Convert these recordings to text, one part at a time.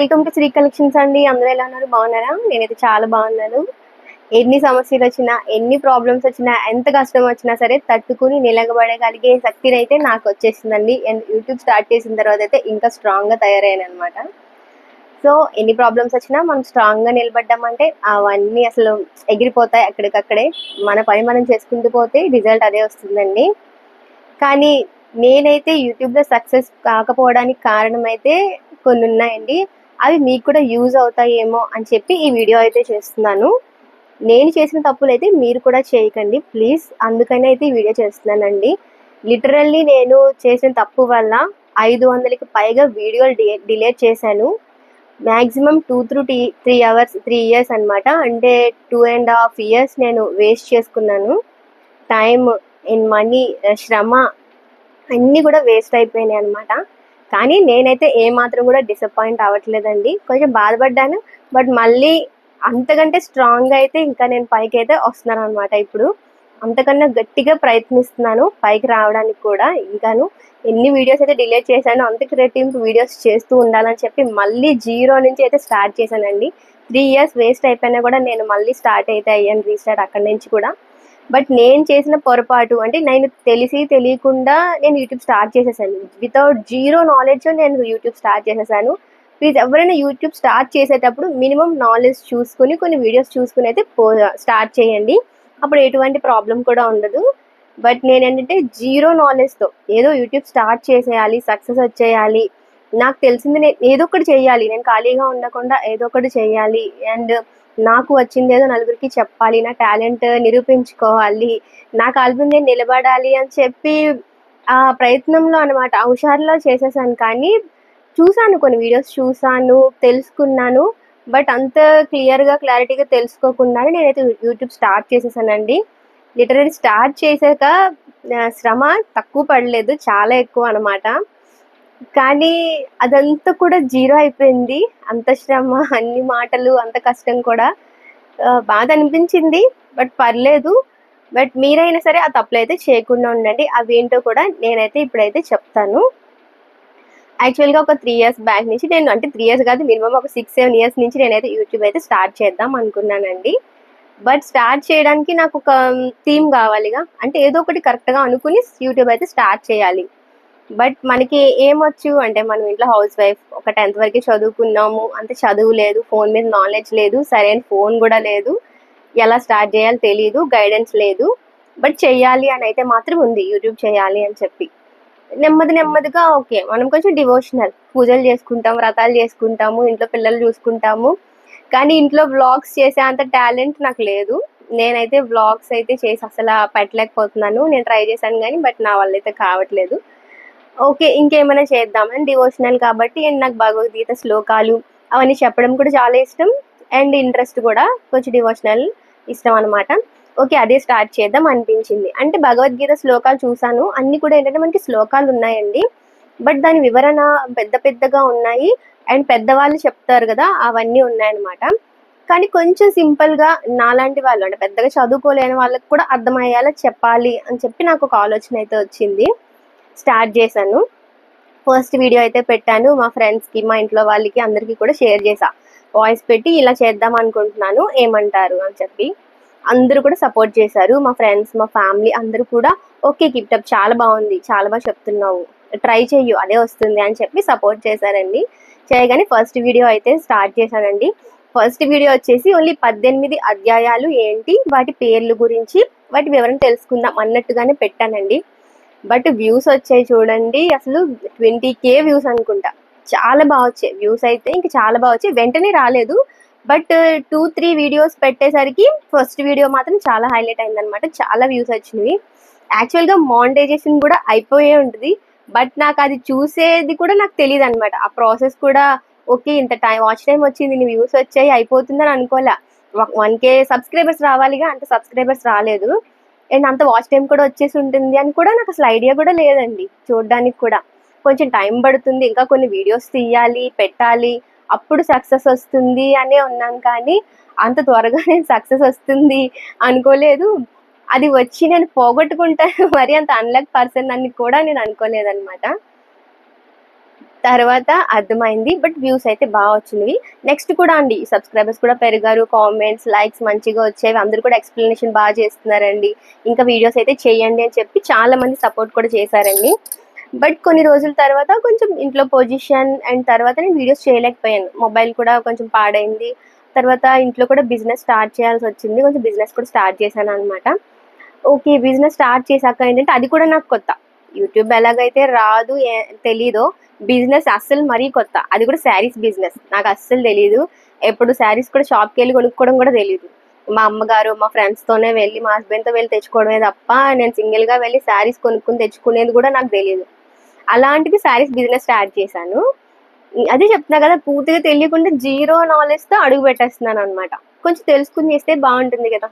Welcome to Shri collections అండి. అందరూ ఎలా ఉన్నారు? బాగున్నారా? నేనైతే చాలా బాగున్నాను. ఎన్ని సమస్యలు వచ్చినా ఎన్ని ప్రాబ్లమ్స్ వచ్చినా ఎంత కష్టం వచ్చినా సరే తట్టుకుని నిలబడగలిగే శక్తిని అయితే నాకు వచ్చేసిందండి. అండ్ యూట్యూబ్ స్టార్ట్ చేసిన తర్వాత అయితే ఇంకా స్ట్రాంగ్గా తయారయ్యాను అనమాట సో ఎన్ని ప్రాబ్లమ్స్ వచ్చినా మనం స్ట్రాంగ్గా నిలబడ్డామంటే అవన్నీ అసలు ఎగిరిపోతాయి అక్కడికక్కడే. మన పని మనం చేసుకుంటూ పోతే రిజల్ట్ అదే వస్తుందండి. కానీ నేనైతే యూట్యూబ్లో సక్సెస్ కాకపోవడానికి కారణం అయితే కొన్ని ఉన్నాయండి అవి మీకు కూడా యూజ్ అవుతాయేమో అని చెప్పి ఈ వీడియో అయితే చేస్తున్నాను. నేను చేసిన తప్పులు అయితే మీరు కూడా చేయకండి ప్లీజ్. అందుకనే అయితే ఈ వీడియో చేస్తున్నానండి. లిటరల్లీ నేను చేసిన తప్పు వల్ల ఐదు వందలకి పైగా వీడియోలు డిలీట్ చేశాను. Maximum two through T three hours three years అనమాట అంటే టూ అండ్ హాఫ్ ఇయర్స్ నేను వేస్ట్ చేసుకున్నాను. టైం ఇన్ మనీ శ్రమ అన్నీ కూడా వేస్ట్ అయిపోయినాయి అనమాట కానీ నేనైతే ఏ మాత్రం కూడా డిసప్పాయింట్ అవ్వట్లేదండి. కొంచెం బాధపడ్డాను. బట్ మళ్ళీ అంతకంటే స్ట్రాంగ్ అయితే ఇంకా నేను పైకి అయితే వస్తున్నాను అనమాట ఇప్పుడు. అంతకన్నా గట్టిగా ప్రయత్నిస్తున్నాను పైకి రావడానికి కూడా. ఇంకాను ఎన్ని వీడియోస్ అయితే డిలే చేశానో అంతకు రెట్టింపు వీడియోస్ చేస్తూ ఉండాలని చెప్పి మళ్ళీ జీరో నుంచి అయితే స్టార్ట్ చేశానండి. త్రీ ఇయర్స్ వేస్ట్ అయిపోయినా కూడా నేను మళ్ళీ స్టార్ట్ అయితే అయ్యాను రీస్టార్ట్ అక్కడి నుంచి కూడా. బట్ నేను చేసిన పొరపాటు అంటే నేను తెలిసి తెలియకుండా నేను యూట్యూబ్ స్టార్ట్ చేసేసాను. వితౌట్ జీరో నాలెడ్జ్ నేను యూట్యూబ్ స్టార్ట్ చేసేసాను. ప్లీజ్ ఎవరైనా యూట్యూబ్ స్టార్ట్ చేసేటప్పుడు మినిమం నాలెడ్జ్ చూసుకుని కొన్ని వీడియోస్ చూసుకుని అయితే పో స్టార్ట్ చేయండి. అప్పుడు ఎటువంటి ప్రాబ్లం కూడా ఉండదు. బట్ నేను ఏంటంటే జీరో నాలెడ్జ్తో ఏదో యూట్యూబ్ స్టార్ట్ చేసేయాలి సక్సెస్ వచ్చేయాలి. నాకు తెలిసింది నేను ఏదో ఒకటి చేయాలి. నేను ఖాళీగా ఉండకుండా ఏదో ఒకటి చేయాలి. అండ్ నాకు వచ్చింది ఏదో నలుగురికి చెప్పాలి నా టాలెంట్ నిరూపించుకోవాలి నా కాలు నిలబడాలి అని చెప్పి ఆ ప్రయత్నంలో అనమాట హుషారులో చేసేసాను కానీ చూసాను కొన్ని వీడియోస్ చూసాను తెలుసుకున్నాను బట్ అంత క్లియర్గా క్లారిటీగా తెలుసుకోకుండానే నేనైతే యూట్యూబ్ స్టార్ట్ చేసేసానండి. లిటరరీ స్టార్ట్ చేశాక శ్రమ తక్కువ పడలేదు చాలా ఎక్కువ అనమాట కానీ అదంతా కూడా జీరో అయిపోయింది. అంత శ్రమ అన్ని మాటలు అంత కష్టం కూడా బాధ అనిపించింది. బట్ పర్లేదు. బట్ మీరైనా సరే ఆ తప్పులు అయితే చేయకుండా ఉండండి. అవి ఏంటో కూడా నేనైతే ఇప్పుడైతే చెప్తాను. యాక్చువల్గా ఒక త్రీ ఇయర్స్ బ్యాక్ నుంచి నేను అంటే త్రీ ఇయర్స్ కాదు మినిమం ఒక సిక్స్ సెవెన్ ఇయర్స్ నుంచి నేనైతే యూట్యూబ్ అయితే స్టార్ట్ చేద్దాం అనుకున్నానండి. బట్ స్టార్ట్ చేయడానికి నాకు ఒక థీమ్ కావాలిగా. అంటే ఏదో ఒకటి కరెక్ట్గా అనుకుని యూట్యూబ్ అయితే స్టార్ట్ చేయాలి. బట్ మనకి ఏమొచ్చు అంటే మనం ఇంట్లో హౌస్ వైఫ్ ఒక టెన్త్ వరకు చదువుకున్నాము అంత చదువు లేదు ఫోన్ మీద నాలెడ్జ్ లేదు సరైన ఫోన్ కూడా లేదు ఎలా స్టార్ట్ చేయాలో తెలియదు గైడెన్స్ లేదు బట్ చెయ్యాలి అని అయితే మాత్రం ఉంది యూట్యూబ్ చేయాలి అని చెప్పి. నెమ్మది నెమ్మదిగా ఓకే మనం కొంచెం డివోషనల్ పూజలు చేసుకుంటాం వ్రతాలు చేసుకుంటాము ఇంట్లో పిల్లలు చూసుకుంటాము కానీ ఇంట్లో వ్లాగ్స్ చేసే అంత టాలెంట్ నాకు లేదు. నేనైతే వ్లాగ్స్ అయితే చేసి అసలు పెట్టలేకపోతున్నాను నేను ట్రై చేశాను కానీ బట్ నా వల్ల అయితే కావట్లేదు. ఓకే ఇంకేమైనా చేద్దామని డివోషనల్ కాబట్టి అండ్ నాకు భగవద్గీత శ్లోకాలు అవన్నీ చెప్పడం కూడా చాలా ఇష్టం. అండ్ ఇంట్రెస్ట్ కూడా కొంచెం డివోషనల్ ఇష్టం అనమాట ఓకే అదే స్టార్ట్ చేద్దాం అనిపించింది. అంటే భగవద్గీత శ్లోకాలు చూసాను అన్ని కూడా ఏంటంటే మనకి శ్లోకాలు ఉన్నాయండి. బట్ దాని వివరణ పెద్ద పెద్దగా ఉన్నాయి. అండ్ పెద్దవాళ్ళు చెప్తారు కదా అవన్నీ ఉన్నాయన్నమాట. కానీ కొంచెం సింపుల్గా నాలాంటి వాళ్ళు అంటే పెద్దగా చదువుకోలేని వాళ్ళకి కూడా అర్థమయ్యేలా చెప్పాలి అని చెప్పి నాకు ఒక ఆలోచన అయితే వచ్చింది. స్టార్ట్ చేశాను. ఫస్ట్ వీడియో అయితే పెట్టాను మా ఫ్రెండ్స్కి మా ఇంట్లో వాళ్ళకి అందరికీ కూడా షేర్ చేశా వాయిస్ పెట్టి ఇలా చేద్దాం అనుకుంటున్నాను ఏమంటారు అని చెప్పి. అందరూ కూడా సపోర్ట్ చేశారు మా ఫ్రెండ్స్ మా ఫ్యామిలీ అందరూ కూడా ఓకే కిప్టప్ చాలా బాగుంది చాలా బాగా చెప్తున్నావు ట్రై చెయ్యు అదే వస్తుంది అని చెప్పి సపోర్ట్ చేశారండి. చేయగానే ఫస్ట్ వీడియో అయితే స్టార్ట్ చేశానండి. ఫస్ట్ వీడియో వచ్చేసి ఓన్లీ పద్దెనిమిది అధ్యాయాలు ఏంటి వాటి పేర్లు గురించి వాటి వివరణ తెలుసుకుందాం అన్నట్టుగానే పెట్టానండి. బట్ వ్యూస్ వచ్చాయి చూడండి. అసలు ట్వంటీ కే వ్యూస్ అనుకుంటా. చాలా బాగా వచ్చాయి. వ్యూస్ అయితే ఇంకా చాలా బాగా వచ్చాయి. వెంటనే రాలేదు. బట్ టూ త్రీ వీడియోస్ పెట్టేసరికి ఫస్ట్ వీడియో మాత్రం చాలా హైలైట్ అయిందనమాట చాలా వ్యూస్ వచ్చినాయి యాక్చువల్గా మానిటైజేషన్ కూడా అయిపోయే ఉంటుంది. బట్ నాకు అది చూసేది కూడా నాకు తెలియదు అనమాట ఆ ప్రాసెస్ కూడా ఓకే ఇంత టైం వాచ్ టైం వచ్చింది నీ వ్యూస్ వచ్చాయి అయిపోతుందని అనుకోలే. వన్ కే సబ్స్క్రైబర్స్ రావాలిగా అంత సబ్స్క్రైబర్స్ రాలేదు. అండ్ అంత వాచ్ టైం కూడా వచ్చేసి ఉంటుంది అని కూడా నాకు అసలు ఐడియా కూడా లేదండి. చూడడానికి కూడా. కొంచెం టైం పడుతుంది. ఇంకా కొన్ని వీడియోస్ తీయాలి పెట్టాలి. అప్పుడు సక్సెస్ వస్తుంది అనే ఉన్నాం కానీ అంత త్వరగా నేను సక్సెస్ వస్తుంది అనుకోలేదు. అది వచ్చి నేను పోగొట్టుకుంటాను. మరి అంత అన్లక్ పర్సన్ అని కూడా నేను అనుకోలేదన్నమాట. తర్వాత అర్థమైంది బట్ వ్యూస్ అయితే బాగా వచ్చినవి. నెక్స్ట్ కూడా అండి సబ్స్క్రైబర్స్ కూడా పెరిగారు కామెంట్స్ లైక్స్ మంచిగా వచ్చేవి. అందరూ కూడా ఎక్స్ప్లెనేషన్ బాగా చేస్తున్నారండి. ఇంకా వీడియోస్ అయితే చేయండి అని చెప్పి చాలా మంది సపోర్ట్ కూడా చేశారండి. బట్ కొన్ని రోజుల తర్వాత కొంచెం ఇంట్లో పొజిషన్ అండ్ తర్వాత నేను వీడియోస్ చేయలేకపోయాను. మొబైల్ కూడా కొంచెం పాడైంది. తర్వాత ఇంట్లో కూడా బిజినెస్ స్టార్ట్ చేయాల్సి వచ్చింది. కొంచెం బిజినెస్ కూడా స్టార్ట్ చేశాను అనమాట ఓకే బిజినెస్ స్టార్ట్ చేశాక ఏంటంటే అది కూడా నాకు కొత్త. యూట్యూబ్ ఎలాగైతే రాదు ఏ- తెలీదో బిజినెస్ అస్సలు మరీ కొత్త. అది కూడా శారీస్ బిజినెస్. నాకు అస్సలు తెలియదు ఎప్పుడు శారీస్ కూడా షాప్కి వెళ్ళి కొనుక్కోవడం కూడా తెలియదు మా అమ్మగారు మా ఫ్రెండ్స్ తోనే వెళ్ళి మా హస్బెండ్తో వెళ్ళి తెచ్చుకోవడమే తప్ప నేను సింగిల్గా వెళ్ళి శారీస్ కొనుక్కుని తెచ్చుకునేది కూడా నాకు తెలియదు అలాంటిది శారీస్ బిజినెస్ స్టార్ట్ చేశాను. అదే చెప్తున్నా కదా పూర్తిగా తెలియకుండా జీరో నాలెడ్జ్తో అడుగు పెట్టేస్తున్నాను అనమాట కొంచెం తెలుసుకుని చేస్తే బాగుంటుంది కదా.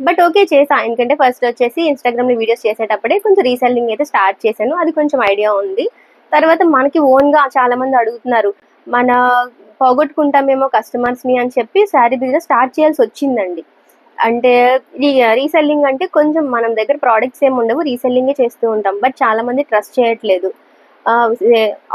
బట్ ఓకే చేసా. ఎందుకంటే ఫస్ట్ వచ్చేసి ఇన్స్టాగ్రామ్లో వీడియోస్ చేసేటప్పుడే కొంచెం రీసెల్లింగ్ అయితే స్టార్ట్ చేశాను. అది కొంచెం ఐడియా ఉంది. తర్వాత మనకి ఓన్గా చాలా మంది అడుగుతున్నారు మన పోగొట్టుకుంటామేమో కస్టమర్స్ని అని చెప్పి శారీ బిజినెస్ స్టార్ట్ చేయాల్సి వచ్చిందండి. అంటే రీసెల్లింగ్ అంటే కొంచెం మనం దగ్గర ప్రోడక్ట్స్ ఏమి ఉండవు రీసెల్లింగే చేస్తూ ఉంటాం. బట్ చాలా మంది ట్రస్ట్ చేయట్లేదు.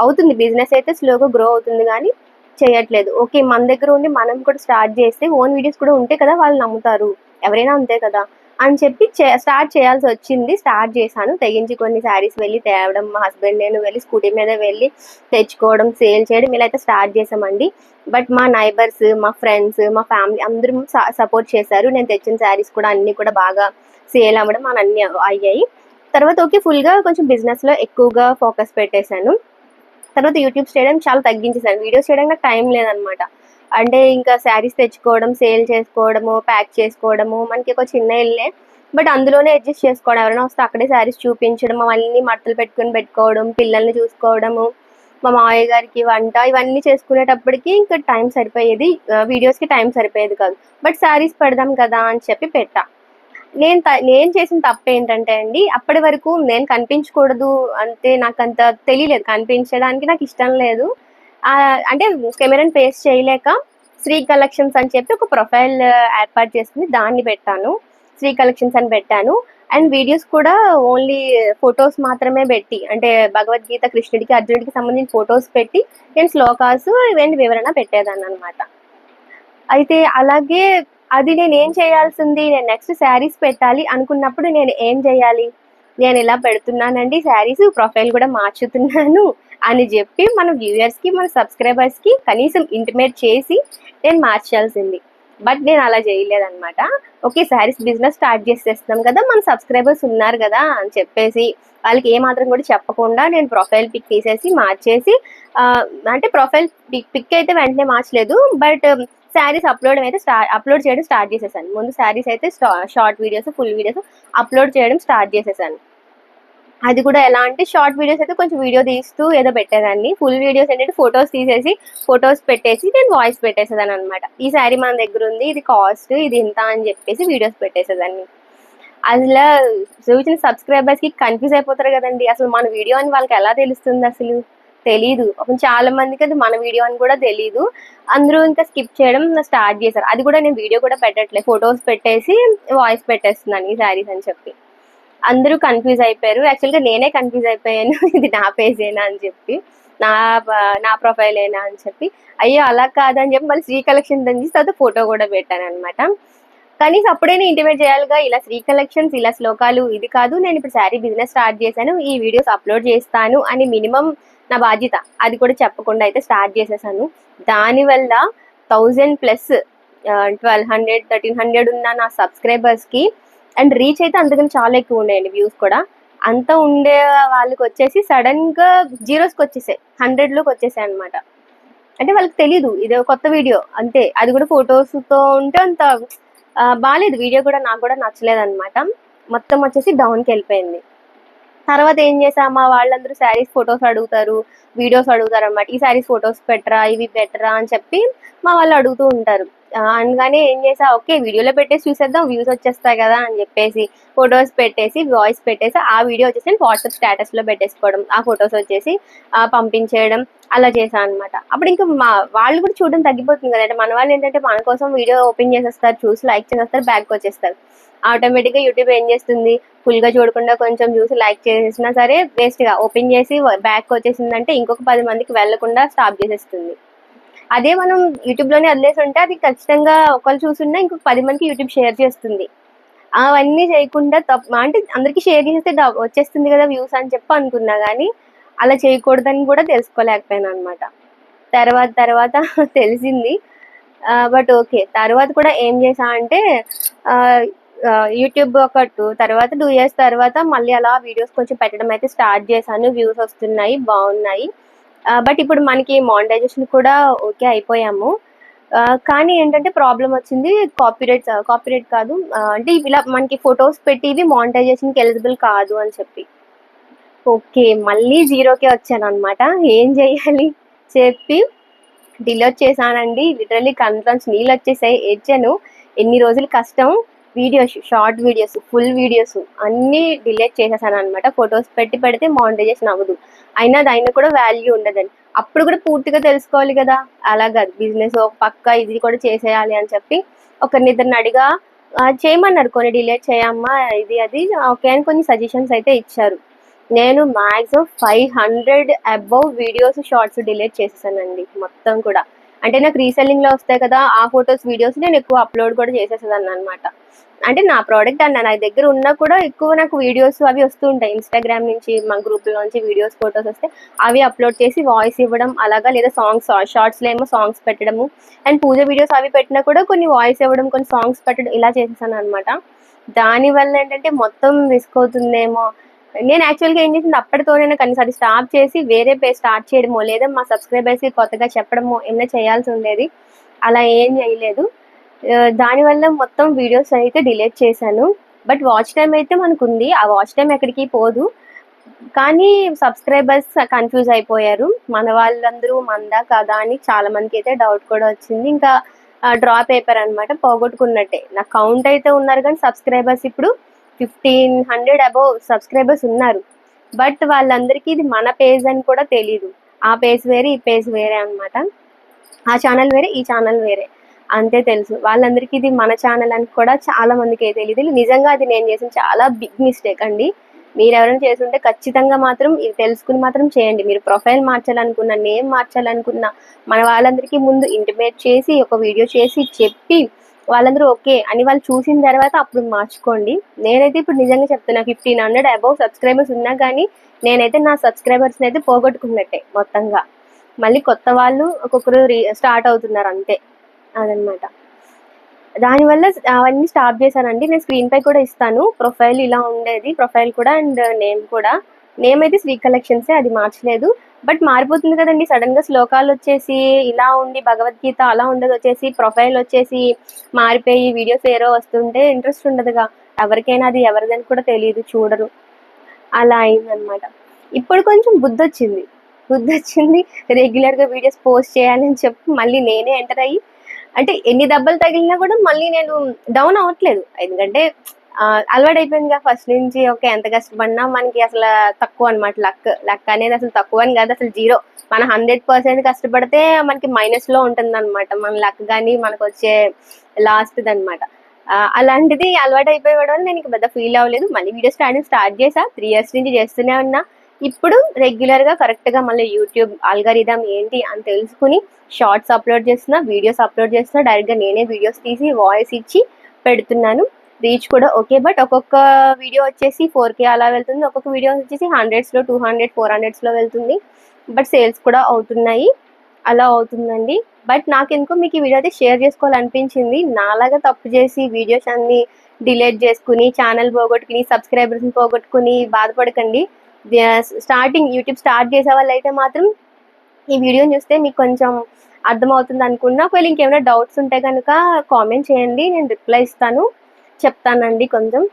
అవుతుంది. బిజినెస్ అయితే స్లోగా గ్రో అవుతుంది కానీ చేయట్లేదు. ఓకే మన దగ్గర ఉండి మనం కూడా స్టార్ట్ చేస్తే ఓన్ వీడియోస్ కూడా ఉంటే కదా వాళ్ళు నమ్ముతారు. ఎవరైనా అంతే కదా. అని చెప్పి స్టార్ట్ చేయాల్సి వచ్చింది. స్టార్ట్ చేశాను. తెగించి కొన్ని శారీస్ వెళ్ళి తేవడం మా హస్బెండ్ నేను వెళ్ళి స్కూటీ మీద వెళ్ళి తెచ్చుకోవడం సేల్ చేయడం ఇలా అయితే స్టార్ట్ చేసామండి బట్ మా నైబర్స్ మా ఫ్రెండ్స్ మా ఫ్యామిలీ అందరూ సపోర్ట్ చేశారు. నేను తెచ్చిన శారీస్ కూడా అన్ని కూడా బాగా సేల్ అవ్వడం అని అయ్యాయి. తర్వాత ఓకే ఫుల్గా కొంచెం బిజినెస్లో ఎక్కువగా ఫోకస్ పెట్టేశాను. తర్వాత యూట్యూబ్ చేయడం చాలా తగ్గించేసాను వీడియోస్ చేయడానికి టైం లేదనమాట అంటే ఇంకా శారీస్ తెచ్చుకోవడం సేల్ చేసుకోవడము ప్యాక్ చేసుకోవడము మనకి ఒక చిన్న ఇల్లే. బట్ అందులోనే అడ్జస్ట్ చేసుకోవడం. ఎవరైనా వస్తే అక్కడే శారీస్ చూపించడం అవన్నీ మట్టలు పెట్టుకొని పెట్టుకోవడం పిల్లల్ని చూసుకోవడము మా మావయ్య గారికి వంట ఇవన్నీ చేసుకునేటప్పటికి ఇంకా టైం సరిపోయేది వీడియోస్కి టైం సరిపోయేది కాదు. బట్ శారీస్ పెడదాం కదా అని చెప్పి పెట్టా. నేను త- నేను చేసిన తప్పు ఏంటంటే అండి అప్పటి వరకు నేను కనిపించకూడదు అంటే నాకు అంత తెలియలేదు. కనిపించడానికి నాకు ఇష్టం లేదు. అంటే కెమెరాని ఫేస్ చేయలేక శ్రీ కలెక్షన్స్ అని చెప్పి ఒక ప్రొఫైల్ ఏర్పాటు చేసుకుని దాన్ని పెట్టాను. శ్రీ కలెక్షన్స్ అని పెట్టాను. అండ్ వీడియోస్ కూడా ఓన్లీ ఫొటోస్ మాత్రమే పెట్టి అంటే భగవద్గీత కృష్ణుడికి అర్జునుడికి సంబంధించిన ఫొటోస్ పెట్టి నేను శ్లోకాస్ ఇవన్నీ వివరణ పెట్టేదాన్ని అనమాట అయితే అలాగే అది నేను ఏం చేయాల్సింది? నేను నెక్స్ట్ శారీస్ పెట్టాలి అనుకున్నప్పుడు నేను ఏం చేయాలి? నేను ఇలా పెడుతున్నానండి శారీస్ ప్రొఫైల్ కూడా మార్చుతున్నాను. అని చెప్పి మన వ్యూయర్స్కి మన సబ్స్క్రైబర్స్కి కనీసం ఇంటిమేట్ చేసి నేను మార్చాల్సింది. బట్ నేను అలా చేయలేదన్నమాట. ఓకే శారీస్ బిజినెస్ స్టార్ట్ చేసేస్తున్నాం కదా మన సబ్స్క్రైబర్స్ ఉన్నారు కదా అని చెప్పేసి వాళ్ళకి ఏ మాత్రం కూడా చెప్పకుండా నేను ప్రొఫైల్ పిక్ తీసేసి మార్చేసి అంటే ప్రొఫైల్ పిక్ పిక్ అయితే వెంటనే మార్చలేదు బట్ శారీస్ అప్లోడ్ అయితే స్టార్ట్ అప్లోడ్ చేయడం స్టార్ట్ చేసేసాను. ముందు శారీస్ అయితే short videos full videos upload చేయడం స్టార్ట్ చేసేసాను. అది కూడా ఎలా అంటే షార్ట్ వీడియోస్ అయితే కొంచెం వీడియో తీస్తూ ఏదో పెట్టేదాన్ని. ఫుల్ వీడియోస్ ఏంటంటే ఫొటోస్ తీసేసి ఫొటోస్ పెట్టేసి నేను వాయిస్ పెట్టేసేదాన్ని అనమాట ఈ శారీ మన దగ్గర ఉంది ఇది కాస్ట్ ఇది ఇంత అని చెప్పేసి వీడియోస్ పెట్టేసేదాన్ని. అసలు చూసిన సబ్స్క్రైబర్స్కి కన్ఫ్యూజ్ అయిపోతారు కదండి. అసలు మన వీడియో అని వాళ్ళకి ఎలా తెలుస్తుంది అసలు? తెలీదు. చాలా మందికి అది మన వీడియో అని కూడా తెలీదు. అందరూ ఇంకా స్కిప్ చేయడం స్టార్ట్ చేశారు. అది కూడా నేను వీడియో కూడా పెట్టట్లేదు. ఫొటోస్ పెట్టేసి వాయిస్ పెట్టేస్తున్నాను ఈ శారీస్ అని చెప్పి. అందరూ కన్ఫ్యూజ్ అయిపోయారు. యాక్చువల్గా నేనే కన్ఫ్యూజ్ అయిపోయాను. ఇది నా పేజేనా అని చెప్పి నా నా ప్రొఫైల్ ఏనా అని చెప్పి. అయ్యో అలా కాదని చెప్పి మళ్ళీ శ్రీ కలెక్షన్ దంచి తర్వాత ఫోటో కూడా పెట్టాను అనమాట కనీసం అప్పుడైనా ఇంటిమేట్ చేయాలిగా ఇలా శ్రీ కలెక్షన్స్ ఇలా శ్లోకాలు ఇది కాదు. నేను ఇప్పుడు శారీ బిజినెస్ స్టార్ట్ చేశాను. ఈ వీడియోస్ అప్లోడ్ చేస్తాను అని మినిమం నా బాధ్యత. అది కూడా చెప్పకుండా అయితే స్టార్ట్ చేసేసాను. దానివల్ల thousand plus twelve hundred thirteen hundred ఉన్న నా సబ్స్క్రైబర్స్కి అండ్ రీచ్ అయితే అందుకని చాలా ఎక్కువ ఉండేయండి వ్యూస్ కూడా. అంత ఉండే వాళ్ళకి వచ్చేసి సడన్గా జీరోస్కి వచ్చేసాయి. హండ్రెడ్లోకి వచ్చేసాయి అనమాట అంటే వాళ్ళకి తెలీదు ఇది కొత్త వీడియో అంతే. అది కూడా ఫొటోస్తో ఉంటే అంత బాగాలేదు వీడియో కూడా నాకు కూడా నచ్చలేదు అనమాట మొత్తం వచ్చేసి డౌన్కి వెళ్ళిపోయింది. తర్వాత ఏం చేసామా వాళ్ళందరూ శారీస్ ఫొటోస్ అడుగుతారు వీడియోస్ అడుగుతారు అనమాట ఈ శారీస్ ఫొటోస్ పెట్టరా ఇవి పెట్టరా అని చెప్పి మా వాళ్ళు అడుగుతూ ఉంటారు. అనగానే ఏం చేసా ఓకే వీడియోలో పెట్టేసి చూసేద్దాం వ్యూస్ వచ్చేస్తాయి కదా అని చెప్పేసి ఫొటోస్ పెట్టేసి వాయిస్ పెట్టేసి ఆ వీడియో వచ్చేసి నేను వాట్సాప్ స్టేటస్లో పెట్టేసుకోవడం ఆ ఫొటోస్ వచ్చేసి పంపించేయడం అలా చేశాను అనమాట అప్పుడు ఇంకా మా వాళ్ళు కూడా చూడడం తగ్గిపోతుంది కదా. అంటే మన వాళ్ళు ఏంటంటే మన కోసం వీడియో ఓపెన్ చేసేస్తారు చూసి లైక్ చేసేస్తారు బ్యాక్ వచ్చేస్తారు. ఆటోమేటిక్గా యూట్యూబ్ ఏం చేస్తుంది? ఫుల్గా చూడకుండా కొంచెం చూసి లైక్ చేసేసినా సరే వేస్ట్గా. ఓపెన్ చేసి బ్యాక్ వచ్చేసిందంటే ఇంకొక పది మందికి వెళ్ళకుండా స్టాప్ చేసేస్తుంది. అదే మనం యూట్యూబ్లోనే వదిలేసి ఉంటే అది ఖచ్చితంగా ఒకళ్ళు చూసున్నా ఇంకొక పది మందికి యూట్యూబ్ షేర్ చేస్తుంది. అవన్నీ చేయకుండా తప్ప అంటే అందరికి షేర్ చేస్తే వచ్చేస్తుంది కదా వ్యూస్ అని చెప్పి అనుకున్నా కానీ అలా చేయకూడదని కూడా తెలుసుకోలేకపోయాను అనమాట తర్వాత తర్వాత తెలిసింది. But okay. తర్వాత కూడా ఏం చేసా అంటే యూట్యూబ్ ఒక టూ తర్వాత టూ ఇయర్స్ తర్వాత మళ్ళీ అలా వీడియోస్ కొంచెం పెట్టడం అయితే స్టార్ట్ చేశాను. వ్యూస్ వస్తున్నాయి బాగున్నాయి. బట్ ఇప్పుడు మనకి మానిటైజేషన్ కూడా ఓకే అయిపోయాము. కానీ ఏంటంటే ప్రాబ్లం వచ్చింది కాపీరైట్ కాపీరైట్ కాదు. అంటే ఇలా మనకి ఫొటోస్ పెట్టి ఇవి మానిటైజేషన్కి ఎలిజిబుల్ కాదు అని చెప్పి. ఓకే మళ్ళీ జీరోకే వచ్చాను అనమాట ఏం చేయాలి? చెప్పి డిలీట్ చేశానండి. లిటరలీ కన్ఫర్మ్స్ నీళ్ళు వచ్చేసాయి. ఏడ్చాను. ఎన్ని రోజులు కష్టం. Videos short videos full videos అన్నీ డిలీట్ చేసేసాను అనమాట ఫొటోస్ పెట్టి పెడితే మానిటైజేషన్ అవ్వదు అయినా దాని కూడా వాల్యూ ఉండదండి. అప్పుడు కూడా పూర్తిగా తెలుసుకోవాలి కదా. అలాగా బిజినెస్ ఒక పక్క ఇది కూడా చేసేయాలి అని చెప్పి ఒకరినిద్దరిని అడిగా చేయమన్నారు. కొన్ని డిలీట్ చేయమ్మా ఇది అది ఓకే అని కొన్ని సజెషన్స్ అయితే ఇచ్చారు. నేను maximum five hundred above videos shorts delete చేసేసానండి మొత్తం కూడా. అంటే నాకు రీసెల్లింగ్లో వస్తాయి కదా ఆ ఫొటోస్ వీడియోస్ నేను ఎక్కువ అప్లోడ్ కూడా చేసేసేదాన్ని అనమాట అంటే నా ప్రోడక్ట్ అన్న నా దగ్గర ఉన్నా కూడా ఎక్కువ నాకు వీడియోస్ అవి వస్తూ ఉంటాయి. ఇన్స్టాగ్రామ్ నుంచి మా గ్రూప్ నుంచి వీడియోస్ ఫొటోస్ వస్తే అవి అప్లోడ్ చేసి వాయిస్ ఇవ్వడం అలాగా లేదా సాంగ్స్ షార్ట్స్లో ఏమో సాంగ్స్ పెట్టడము. అండ్ పూజ వీడియోస్ అవి పెట్టినా కూడా కొన్ని వాయిస్ ఇవ్వడం కొన్ని సాంగ్స్ పెట్టడం ఇలా చేసేసాను అనమాట దాని వల్ల ఏంటంటే మొత్తం రిస్క్ అవుతుందేమో నేను యాక్చువల్గా ఏం చేసింది అప్పటితోనే కనీసం అది స్టాప్ చేసి వేరే పే స్టార్ట్ చేయడమో లేదా మా సబ్స్క్రైబర్స్కి కొత్తగా చెప్పడమో ఏమైనా చేయాల్సి ఉండేది. అలా ఏం చేయలేదు. దానివల్ల మొత్తం వీడియోస్ అయితే డిలీట్ చేశాను. బట్ వాచ్ టైం అయితే మనకు ఉంది ఆ వాచ్ టైం ఎక్కడికి పోదు. కానీ సబ్స్క్రైబర్స్ కన్ఫ్యూజ్ అయిపోయారు. మన వాళ్ళందరూ మందా కదా అని చాలా మందికి అయితే డౌట్ కూడా వచ్చింది. ఇంకా డ్రాప్ అయిపోయారు అనమాట పోగొట్టుకున్నట్టే. నా కౌంట్ అయితే ఉన్నారు కానీ సబ్స్క్రైబర్స్ ఇప్పుడు ఫిఫ్టీన్ హండ్రెడ్ అబౌవ్ సబ్స్క్రైబర్స్ ఉన్నారు. బట్ వాళ్ళందరికీ ఇది మన పేజ్ అని కూడా తెలియదు ఆ పేజ్ వేరే ఈ పేజ్ వేరే అన్నమాట. ఆ ఛానల్ వేరే ఈ ఛానల్ వేరే. అంతే తెలుసు. వాళ్ళందరికీ ఇది మన ఛానల్ అని కూడా చాలా మందికి తెలియదు నిజంగా అది నేను చేసిన చాలా బిగ్ మిస్టేక్ అండి. మీరు ఎవరైనా చేస్తుంటే ఖచ్చితంగా మాత్రం ఇది తెలుసుకుని మాత్రం చేయండి. మీరు ప్రొఫైల్ మార్చాలనుకున్న నేమ్ మార్చాలనుకున్న మన వాళ్ళందరికీ ముందు ఇంటిమేట్ చేసి ఒక వీడియో చేసి చెప్పి వాళ్ళందరూ ఓకే అని వాళ్ళు చూసిన తర్వాత అప్పుడు మార్చుకోండి. నేనైతే ఇప్పుడు నిజంగా చెప్తున్నా ఫిఫ్టీన్ హండ్రెడ్ అబౌవ్ సబ్స్క్రైబర్స్ ఉన్నా కానీ నేనైతే నా సబ్స్క్రైబర్స్ని అయితే పోగొట్టుకున్నట్టే మొత్తంగా. మళ్ళీ కొత్త వాళ్ళు ఒక్కొక్కరు స్టార్ట్ అవుతున్నారు అంతే అదనమాట. దానివల్ల అవన్నీ స్టాప్ చేశానండి. నేను స్క్రీన్ పై కూడా ఇస్తాను. ప్రొఫైల్ ఇలా ఉండేది ప్రొఫైల్ కూడా అండ్ నేమ్ కూడా. నేమ్ అయితే శ్రీ కలెక్షన్సే అది మార్చలేదు. బట్ మారిపోతుంది కదండి. సడన్గా శ్లోకాలు వచ్చేసి ఇలా ఉండి భగవద్గీత అలా ఉండదు వచ్చేసి ప్రొఫైల్ వచ్చేసి మారిపోయి వీడియోస్ ఏరో వస్తుంటే ఇంట్రెస్ట్ ఉండదుగా. ఎవరికైనా అది ఎవరిదని కూడా తెలియదు చూడరు. అలా అయిందనమాట ఇప్పుడు కొంచెం బుద్ధి వచ్చింది బుద్ధి వచ్చింది రెగ్యులర్గా వీడియోస్ పోస్ట్ చేయాలని చెప్పి మళ్ళీ నేనే ఎంటర్ అయ్యి అంటే ఎన్ని దెబ్బలు తగిలినా కూడా మళ్ళీ నేను డౌన్ అవ్వట్లేదు. ఎందుకంటే ఆ, అలవాటు ఫస్ట్ నుంచి. ఓకే ఎంత కష్టపడినా మనకి అసలు తక్కువ అనమాట లక్ లక్ అనేది అసలు తక్కువ అని కాదు అసలు జీరో మన హండ్రెడ్ పర్సెంట్ కష్టపడితే మనకి మైనస్లో ఉంటుంది అనమాట మన లక్ కానీ మనకు వచ్చే లాస్ట్ అనమాట అలాంటిది అలవాటు అయిపోయడం వల్ల నేను ఇంక పెద్ద ఫీల్ అవ్వలేదు. మళ్ళీ వీడియో స్టార్టింగ్ స్టార్ట్ చేసా. త్రీ ఇయర్స్ నుంచి చేస్తూనే ఉన్నా. ఇప్పుడు రెగ్యులర్గా కరెక్ట్గా మళ్ళీ యూట్యూబ్ ఆల్గరిథం ఏంటి అని తెలుసుకుని షార్ట్స్ అప్లోడ్ చేస్తున్నా వీడియోస్ అప్లోడ్ చేస్తున్నా డైరెక్ట్గా నేనే వీడియోస్ తీసి వాయిస్ ఇచ్చి పెడుతున్నాను. రీచ్ కూడా ఓకే బట్ ఒక్కొక్క వీడియో వచ్చేసి ఫోర్ కే అలా వెళ్తుంది. ఒక్కొక్క వీడియో వచ్చేసి హండ్రెడ్స్లో టూ హండ్రెడ్ ఫోర్ హండ్రెడ్స్లో వెళ్తుంది. బట్ సేల్స్ కూడా అవుతున్నాయి. అలా అవుతుందండి. బట్ నాకెందుకో మీకు ఈ వీడియో అయితే షేర్ చేసుకోవాలనిపించింది. నాలాగా తప్పు చేసి వీడియోస్ అన్ని డిలీట్ చేసుకుని ఛానల్ పోగొట్టుకుని సబ్స్క్రైబర్స్ని పోగొట్టుకుని బాధపడకండి. స్టార్టింగ్ యూట్యూబ్ స్టార్ట్ చేసే వాళ్ళు అయితే మాత్రం ఈ వీడియోని చూస్తే మీకు కొంచెం అర్థమవుతుంది అనుకున్నా. ఒకవేళ ఇంకేమైనా డౌట్స్ ఉంటే కనుక కామెంట్ చేయండి. నేను రిప్లై ఇస్తాను. చెప్తానండి కొంచెం.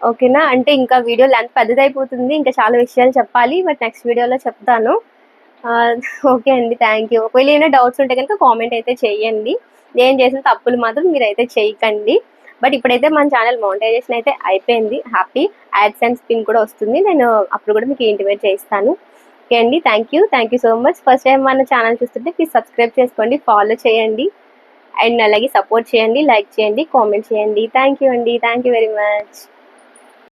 ఓకేనా? అంటే ఇంకా వీడియో లెంత్ పెద్దదైపోతుంది. ఇంకా చాలా విషయాలు చెప్పాలి. బట్ నెక్స్ట్ వీడియోలో చెప్తాను. ఓకే అండి. Thank you. ఒకవేళ ఏమైనా డౌట్స్ ఉంటే కనుక కామెంట్ అయితే చేయండి. నేను చేసిన తప్పులు మాత్రం మీరైతే చేయకండి. బట్ ఇప్పుడైతే మన ఛానల్ మోనిటైజేషన్ అయితే అయిపోయింది. హ్యాపీ యాడ్స్ అండ్ స్పిన్ కూడా వస్తుంది. నేను అప్పుడు కూడా మీకు ఇంటిమేట్ చేస్తాను. ఓకే అండి. Thank you. Thank you so much. First time మన ఛానల్ చూస్తుంటే ప్లీజ్ సబ్స్క్రైబ్ చేసుకోండి. ఫాలో చేయండి. అండ్ అలాగే సపోర్ట్ చేయండి లైక్ చేయండి కామెంట్ చేయండి. థ్యాంక్ యూ అండి. Thank you very much